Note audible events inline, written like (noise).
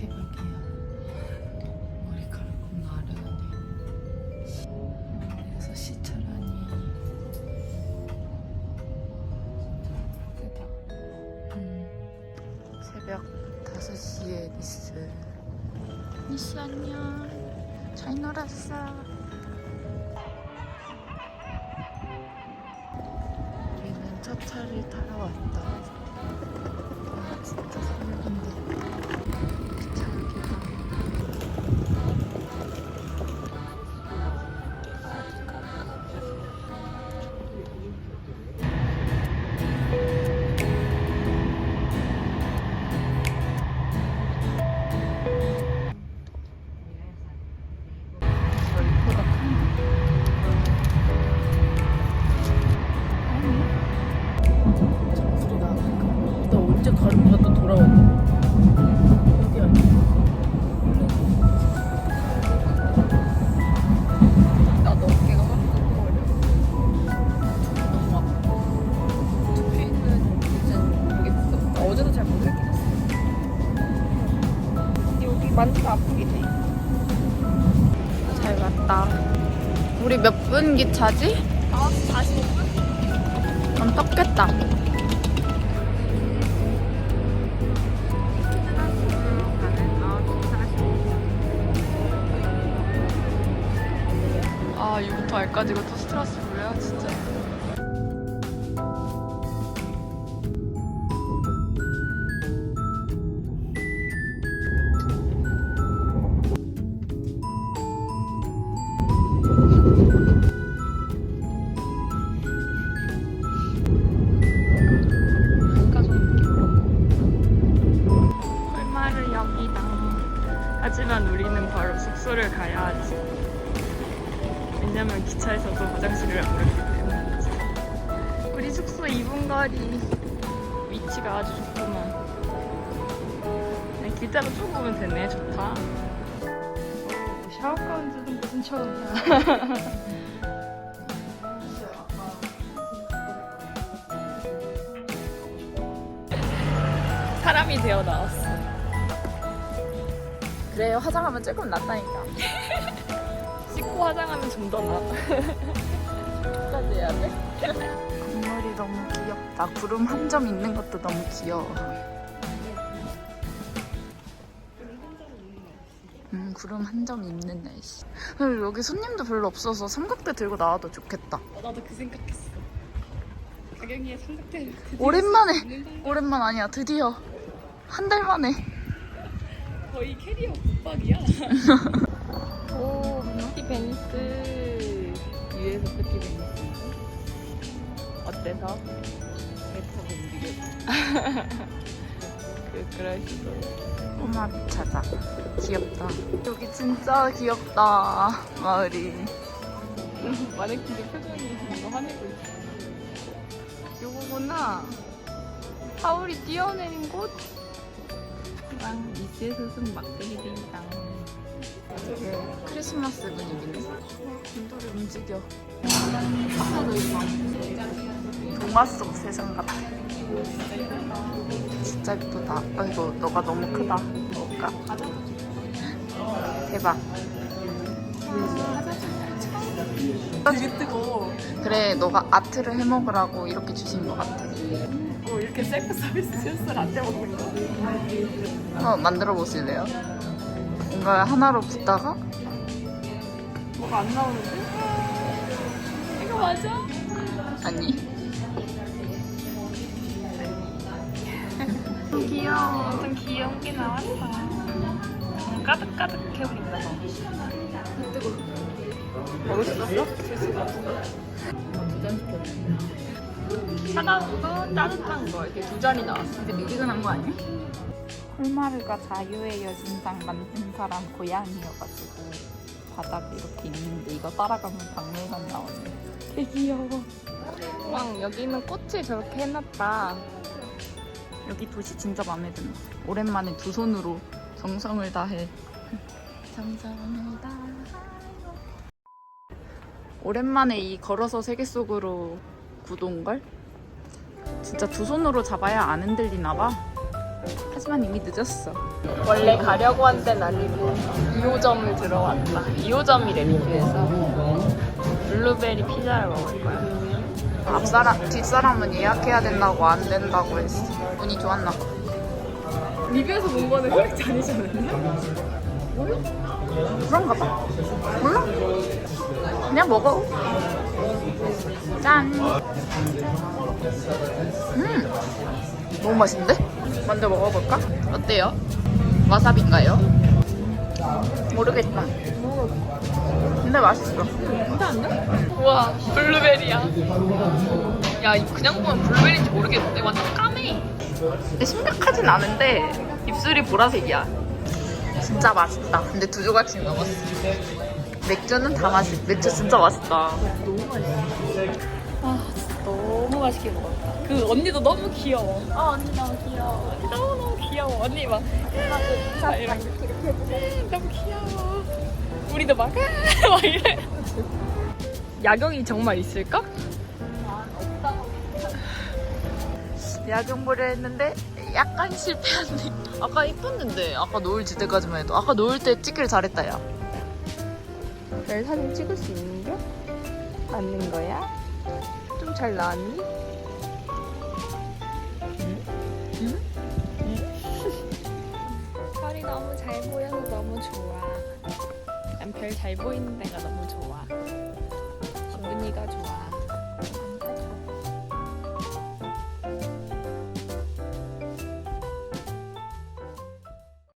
새벽이야. 머리카락 겁나 아련하네. 그래서 시차라니. 대박. 음. 새벽 5시에 미스. 미스 안녕. 잘 놀았어. 우리는 첫 차를 타러 왔다. 모르겠어 나 어제도 잘 모르겠어. 여기 만지가 아프긴 해. 잘 왔다. 우리 몇 분 기차지? 9시 45분? 그럼 떴겠다 아 이부터 알까지 이거 또 스트레스고요 진짜. 하지만 우리는 바로 숙소를 가야 하지 왜냐면 기차에서도 화장실을 안 갔기 때문이지. 우리 숙소 2분 거리 위치가 아주 좋구만. 그냥 길자로 쭉 오면 되네. 좋다. 샤워 가운데는 무슨 처음이야. (laughs) 사람이 되어 나왔어. 그래요. 화장하면 조금 낫다니까 (laughs) 씻고 화장하면 좀 더 나아 끝까지 해야 돼? 건물이 너무 귀엽다 구름 한 점 있는 것도 너무 귀여워 음, 구름 한 점 있는 날씨 그리고 여기 손님도 별로 없어서 삼각대 들고 나와도 좋겠다 어, 나도 그 생각했어. 가경이의 삼각대를 오랜만에. 오랜만 아니야 드디어 한 달 만에 거의 캐리어 붙박이야. (laughs) 오, 뷰티 베니스. 위에서 뷰티 베니스. 어때서? 배터가 움직여. (laughs) 그, 그럴 수도. 꼬마 미차다 귀엽다 여기 진짜 귀엽다 마을이 (laughs) 마네킹들 표정이 뭔가 화내고 있어. 요거구나 하울이 뛰어내린 곳랑 미스의 소승 막대기 크리스마스 분위기네 진도를 움직여 카페도 있어 동화 속 세상 같아 진짜 예쁘다 아이고 너가 너무 크다 먹을까? 대박 되게 뜨거워. 그래 너가 아트를 해 먹으라고 이렇게 주신 것 같아 어, 이렇게 셀프 서비스 주스 라떼 먹는 거. 한번 만들어 보실래요? 뭔가 하나로 붓다가 뭐가 안 나오는데? 이거 맞아? 아니 귀여워. 좀 귀여운 게 나왔어. 까득까득해 보인다, 너. 뜨거. 먹을 수 있어? 두잔 시켰네. 차가운 거, 따뜻한 거. 이렇게 두 잔이 나왔어. 근데 미지근한 거 아니야? 콜마르가 자유의 여신상 만든 사람 고양이여가지고 바닥에 이렇게 있는데 이거 따라가면 박물관 나오네 되게 귀여워 왕, 여기는 꽃을 저렇게 해놨다. 여기 도시 진짜 마음에 든다 오랜만에 두 손으로 정성을 다해 정성을 다해 오랜만에 이 걸어서 세계 속으로 구도인걸? 진짜 두 손으로 잡아야 안 흔들리나 봐 하지만 이미 늦었어. 원래 가려고 한 데는 아니고 2호점을 들어왔다. 2호점이래 리뷰에서 블루베리 피자를 먹을 거야. 앞사람, 뒷사람은 예약해야 된다고 안 된다고 했어. 운이 좋았나 봐. 리뷰에서 본 거는 혈액 아니잖아요? 그런가 봐. 몰라? 그냥 먹어. 짠. 음, 너무 맛있는데? 먼저 먹어볼까? 어때요? 와사비인가요? 모르겠다. 근데 맛있어. 괜찮은데? 우와 블루베리야. 야 이거 그냥 보면 블루베리인지 모르겠는데 완전 까매. 근데 심각하진 않은데 입술이 보라색이야. 진짜 맛있다. 근데 두 조각씩 먹었어. 맥주는 다 맛있. 맥주 진짜 맛있다. 너무 맛있어. 아 맛있게 먹었다. 그 언니도 너무 귀여워. 아 언니 너무 귀여워. 너무 너무 귀여워. 언니 막 막 이런 거. 너무 귀여워. 우리도 막, (laughs) 막 이래. 야경이 정말 있을까? 야경 보려 했는데 약간 실패했네. 아까 이뻤는데 아까 노을 질 때까지만 해도 아까 노을 때 찍기를 잘했다 야. 별 사진 찍을 수 있는 게 맞는 거야? 좀 잘 나왔니? 별이 (laughs) 너무 잘 보여서 너무 좋아. 난 별 잘 보이는 데가 너무 좋아. 기분이가 좋아.